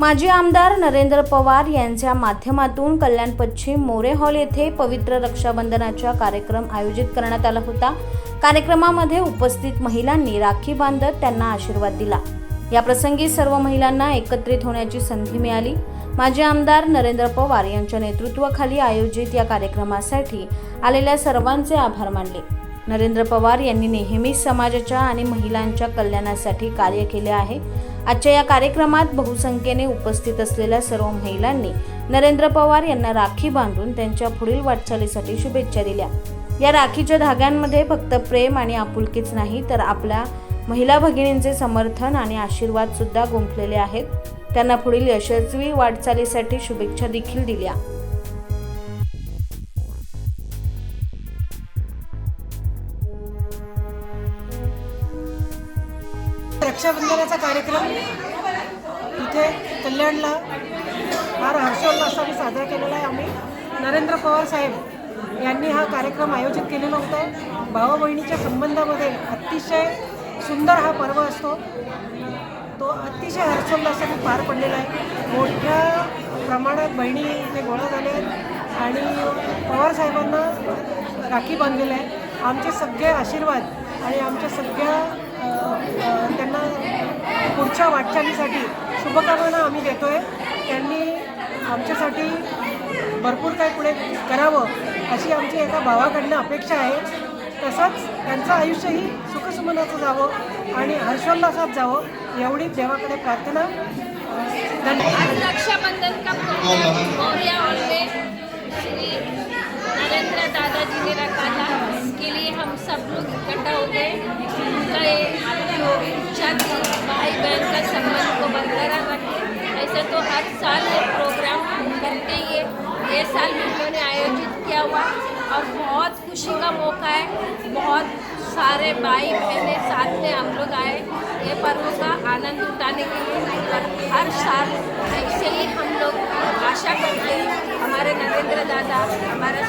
माजी आमदार नरेंद्र पवार यांच्या माध्यमातून कल्याण पश्चिम मोरे हॉल येथे पवित्र रक्षाबंधनाचा कार्यक्रम आयोजित करण्यात आला होता. कार्यक्रमामध्ये उपस्थित महिलांनी राखी बांधत त्यांना आशीर्वाद दिला. या प्रसंगी सर्व महिलांना एकत्रित होण्याची संधी मिळाली. माजी आमदार नरेंद्र पवार यांच्या नेतृत्वाखाली आयोजित या कार्यक्रमासाठी आलेल्या सर्वांचे आभार मानले. नरेंद्र पवार यांनी नेहमीच समाजाच्या आणि महिलांच्या कल्याणासाठी कार्य केले आहे. आजच्या या कार्यक्रमात बहुसंख्येने उपस्थित असलेल्या सर्व महिलांनी नरेंद्र पवार यांना राखी बांधून त्यांच्या पुढील वाटचालीसाठी शुभेच्छा दिल्या. या राखीच्या धाग्यांमध्ये फक्त प्रेम आणि आपुलकीच नाही तर आपल्या महिला भगिनींचे समर्थन आणि आशीर्वाद सुद्धा गुंफलेले आहेत. त्यांना पुढील यशस्वी वाटचालीसाठी शुभेच्छा देखील दिल्या. रक्षाबंधनाचा कार्यक्रम. इथे कल्याणला फार हर्षोल्लासाने साजरा केलेला आहे आम्ही. नरेंद्र पवार साहेब यांनी हा कार्यक्रम आयोजित केलेला होता. भावा बहिणीच्या संबंधामध्ये अतिशय सुंदर हा पर्व असतो. तो अतिशय हर्षोल्लासाने पार पडलेला आहे. मोठ्या प्रमाणात बहिणी इथे गोळा झाल्या आहेत आणि पवार साहेबांना राखी बांधलेलं आहे आमचे सगळे आशीर्वाद आणि आमच्या सगळ्या त्यांना पुढच्या वाटचालीसाठी शुभकामना आम्ही देतो आहे त्यांनी आमच्यासाठी भरपूर काही पुढे करावं अशी आमची एका भावाकडनं अपेक्षा आहे. तसंच त्यांचं आयुष्यही सुखसुमनाचं जावं आणि हर्षोल्लासात जावं एवढी देवाकडे प्रार्थना. धन्यवाद. रक्षाबंधन का प्रोग्राम मौर्या हॉल में श्री नरेंद्र दादाजी ने साथ भाई बहन का संबंध को बरकरार रखें। ऐसे तो हर साल ये प्रोग्राम करते ही ये साल में इन्होंने आयोजित किया हुआ और बहुत खुशी का मौका है। बहुत सारे भाई बहने साथ में हम लोग आए। ये पर्व का आनंद उठाने के लिए और हर साल ऐसे ही हम लोग आशा करते हैं। हमारे नरेंद्र दादा, हमारे